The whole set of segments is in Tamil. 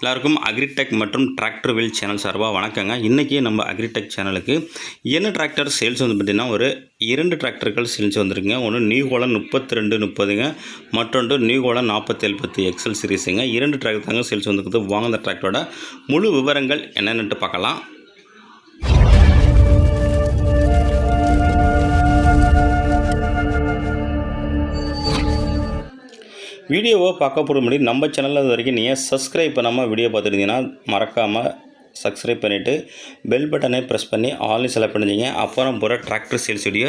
எல்லாருக்கும் அக்ரிடெக் மற்றும் டிராக்டர் வீல் சேனல் சார்பாக வணக்கங்க. இன்றைக்கி நம்ம அக்ரிடெக் சேனலுக்கு என்ன டிராக்டர் சேல்ஸ் வந்து பார்த்திங்கன்னா ஒரு இரண்டு டிராக்டர்கள் சேல்ஸ் வந்திருக்குங்க. ஒன்று நியூகோலன் முப்பத்தி ரெண்டு முப்பதுங்க. மற்றொன்று நியூகோலன் நாற்பத்தி எழுபத்தி எக்ஸல் சீரிஸுங்க. இரண்டு டிராக்டர் தாங்க சேல்ஸ் வந்துருக்குது. வாங்கின டிராக்டரோட முழு விவரங்கள் என்னென்னுட்டு பார்க்கலாம். வீடியோவை பார்க்க போகிற முன்னாடி நம்ம சேனலில் இது வரைக்கும் நீங்கள் சப்ஸ்கிரைப் பண்ணாமல் வீடியோ பார்த்துருந்தீங்கன்னா மறக்காமல் சப்ஸ்கிரைப் பண்ணிவிட்டு பெல் பட்டனை ப்ரெஸ் பண்ணி ஆன்லைன் செலக்ட் பண்ணிங்க அப்புறம் போகிற டிராக்டர் சேல்ஸ் வீடியோ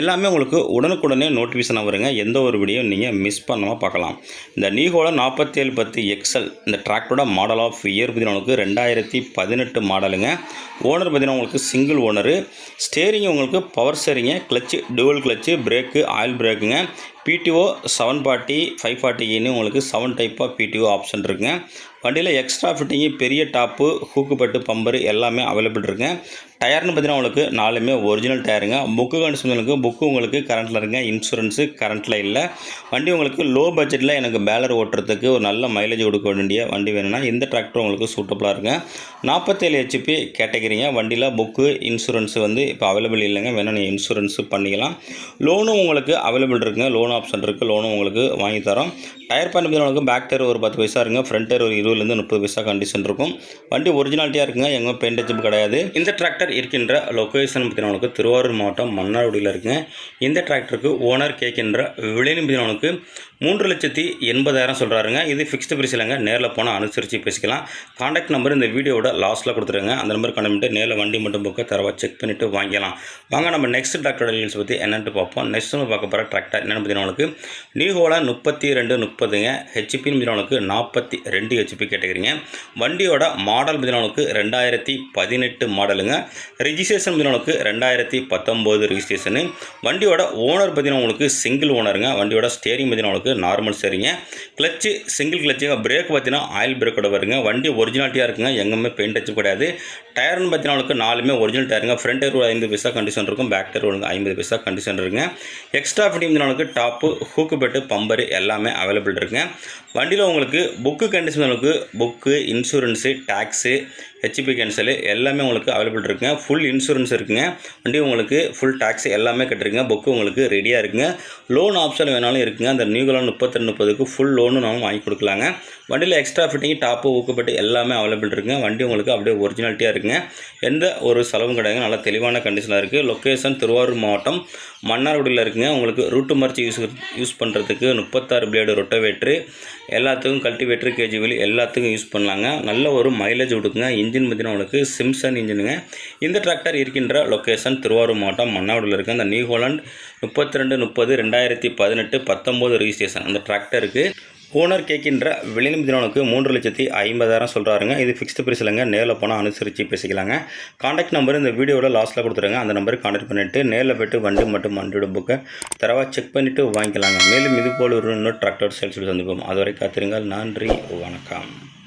எல்லாமே உங்களுக்கு உடனுக்குடனே நோட்டிஃபிகேஷன் வருங்க. எந்த ஒரு வீடியோ நீங்கள் மிஸ் பண்ணாமல் பார்க்கலாம். இந்த நீகோல நாற்பத்தேழு பத்து எக்ஸல் இந்த டிராக்டரோட மாடல் ஆஃப் இயர் பார்த்தீங்கன்னா உங்களுக்கு ரெண்டாயிரத்தி பதினெட்டு மாடலுங்க ஓனர் பார்த்தீங்கன்னா உங்களுக்கு சிங்கிள் ஓனரு ஸ்டேரிங் உங்களுக்கு power ஸ்டேரிங்க clutch dual clutch brake oil பிரேக்குங்க PTO seven forty five ஃபார்ட்டின்னு உங்களுக்கு seven type of PTO option இருக்குங்க. வண்டியில் எக்ஸ்ட்ரா ஃபிட்டிங்கு பெரிய டாப்பு ஹூக்குப்பட்டு பம்பரு எல்லாமே அவைலபிள் இருக்குங்க. டயர்னு பார்த்தீங்கன்னா உங்களுக்கு நாலுமே ஒரிஜினல் டயருங்க. புக்கு கண்டிஷனுக்கு புக்கு உங்களுக்கு கரண்ட்டில் இருங்க. இன்சூரன்ஸு கரண்ட்டில் இல்லை. வண்டி உங்களுக்கு லோ பட்ஜெட்டில் எனக்கு பேலர் ஓட்டுறதுக்கு ஒரு நல்ல மைலேஜ் கொடுக்க வேண்டிய வண்டி வேணும்னா இந்த டிராக்டர் உங்களுக்கு சூட்டபுளாக இருக்குங்க. நாற்பத்தேழு ஹெச்பி கேட்டகிரிங்க. வண்டியில் புக்கு இன்சூரன்ஸ் வந்து இப்போ அவைலபிள் இல்லைங்க. வேணும் நீங்கள் இன்சூரன்ஸு பண்ணிக்கலாம். லோனும் உங்களுக்கு அவைலபிள் இருக்குங்க. லோன் ஆப்ஷன் இருக்குது லோனும் உங்களுக்கு வாங்கி தரோம். டயர் பண்ணி உங்களுக்கு பேக் டயர் ஒரு பத்து பைசா இருங்க ஃப்ரண்ட் டயர் ஒரு இருபதுலேருந்து முப்பது பைசா கண்டிஷன் இருக்கும். வண்டி ஒரிஜினாலிட்டியாக இருக்குங்க. எங்கே பெயிண்ட் அடிச்சு கிடையாது. இந்த டிராக்டர் இருக்கின்ற லொக்கேஷன் பார்த்தீங்கன்னா திருவாரூர் மாவட்டம் மன்னார்குடியில் இருக்குங்க இந்த டிராக்டருக்கு ஓனர் கேட்கின்ற விலைன்னு பார்த்தீங்கன்னா மூன்று லட்சத்தி எண்பதாயிரம் சொல்கிறாருங்க இது ஃபிக்ஸ்டு பிரைஸ் இல்லைங்க. நேரில் போனால் அனுசரித்து பேசிக்கலாம். காண்டாக்ட் நம்பர் இந்த வீடியோவோட லாஸ்ட்டில் கொடுத்துருங்க. அந்த நம்பர் கண்டுபிட்டு நேரில் வண்டி மட்டும் புக்கை தரவா செக் பண்ணிவிட்டு வாங்கிக்கலாம். வாங்க நம்ம நெக்ஸ்ட் டாக்டர் டீல்ஸ் பற்றி என்னென்னு பார்ப்போம். நெக்ஸ்ட் நம்ம பார்க்க போகிற டிராக்டர் என்னென்னு பார்த்தீங்கன்னா உங்களுக்கு நியூஹோலா முப்பத்தி ரெண்டு முப்பதுங்க. ஹெச்பின்னு பார்த்தீங்கன்னா நாற்பத்தி ரெண்டு ஹெச்பி கேட்டுக்கிறீங்க. வண்டியோட மாடல் பார்த்தீங்கன்னா ரெண்டாயிரத்தி பதினெட்டு மாடலுங்க ரிஜிஸ்ட்ரேஷன் உங்களுக்கு ரெண்டாயிரத்தி பத்தொம்போது ரிஜிஸ்ட்ரேஷனு வண்டியோட ஓனர் பார்த்தீங்கன்னா உங்களுக்கு சிங்கிள் ஓனருங்க வண்டியோட ஸ்டேரிங் பார்த்தீங்கன்னா உங்களுக்கு நார்மல் ஸ்டேரிங்க கிளச்சு சிங்கிள் கிளச்சு பிரேக் பார்த்தீங்கன்னா ஆயில் பிரேக்கோட வருங்க. வண்டி ஒரிஜினாலிட்டியாக இருக்குங்க. எங்கேயுமே பெயிண்ட் அச்சு கிடையாது. டயர்னு பார்த்தீங்கன்னா உங்களுக்கு நாலுமே ஒரிஜினல் டயருங்க ஃப்ரண்ட் டயர் ஒரு ஐம்பது பைசா கண்டிஷன் இருக்கும். பேக் டயர் ஒரு ஐம்பது பைசா கண்டிஷன் இருக்குங்க. எக்ஸ்ட்ரா ஃபிட்டிங் உங்களுக்கு டாப்பு ஹூக்கு பெட்டு பம்பரு எல்லாமே அவைலபிள் இருக்குங்க. வண்டியில் உங்களுக்கு புக்கு கண்டிஷன் உங்களுக்கு book insurance tax HP cancel எல்லாமே உங்களுக்கு அவைலபிள் இருக்குங்க. ஃபுல் இன்சூரன்ஸ் இருக்குங்க. வண்டி உங்களுக்கு ஃபுல் டேக்ஸ் எல்லாமே கட்டிருங்க புக்கு உங்களுக்கு ரெடியாக இருக்குங்க. லோன் ஆப்ஷன் வேணாலும் இருக்குங்க. அந்த நியூ லோன் முப்பத்தி முப்பதுக்கு ஃபுல் லோனும் நம்ம வாங்கி கொடுக்கலாங்க. வண்டியில் எக்ஸ்ட்ரா ஃபிட்டிங் டாப்பு ஊக்கப்பட்டு எல்லாமே அவைலபிள் இருக்குங்க. வண்டி உங்களுக்கு அப்படியே ஒரிஜினாலிட்டியாக இருக்குங்க. எந்த ஒரு செலவும் கிடையாது நல்லா தெளிவான கண்டிஷனாக இருக்குது லொக்கேஷன் திருவாரூர் மாவட்டம் மன்னார்குடியில் இருக்குங்க. உங்களுக்கு ரூட்டு மர்ச்சி யூஸ் யூஸ் பண்ணுறதுக்கு முப்பத்தாறு பிளேடு ரொட்டவேட்ரு எல்லாத்துக்கும் கல்டிவேட்ரு கேஜிவில் எல்லாத்துக்கும் யூஸ் பண்ணலாங்க. நல்ல ஒரு மைலேஜ் கொடுக்குங்க. இன்ஜின் பார்த்தீங்கன்னா உங்களுக்கு சிம்சன் இன்ஜினுங்க இந்த டிராக்டர் இருக்கின்ற லொக்கேஷன் திருவாரூர் மாவட்டம் மன்னார்குடியில் இருக்குது அந்த நியூ ஹோலண்ட் முப்பத்தி ரெண்டு முப்பது ரெண்டாயிரத்தி பதினெட்டு பத்தொம்போது ரிஜிஸ்ட்ரேஷன் அந்த டிராக்டருக்கு ஓனர் கேட்கின்ற விலைநிமிதினவனுக்கு மூன்று லட்சத்தி ஐம்பதாயிரம் சொல்கிறாருங்க இது ஃபிக்ஸ்டு ப்ரைஸ் இல்லைங்க. நேரில் போனால் அனுசரித்து பேசிக்கலாங்க. காண்டாக்ட் நம்பர் இந்த வீடியோவில் லாஸ்ட்டில் கொடுத்துருங்க. அந்த நம்பருக்கு காண்டாக்ட் பண்ணிவிட்டு நேரில் போய்ட்டு வண்டி மட்டும் வண்டியோட புக்கை தரவாக செக் பண்ணிவிட்டு வாங்கிக்கலாங்க. மேலும் இது போல் ஒரு இன்னொரு டிராக்டர் சேல்ஸ் சந்திப்போம். அதுவரை காத்திருங்கள். நன்றி. வணக்கம்.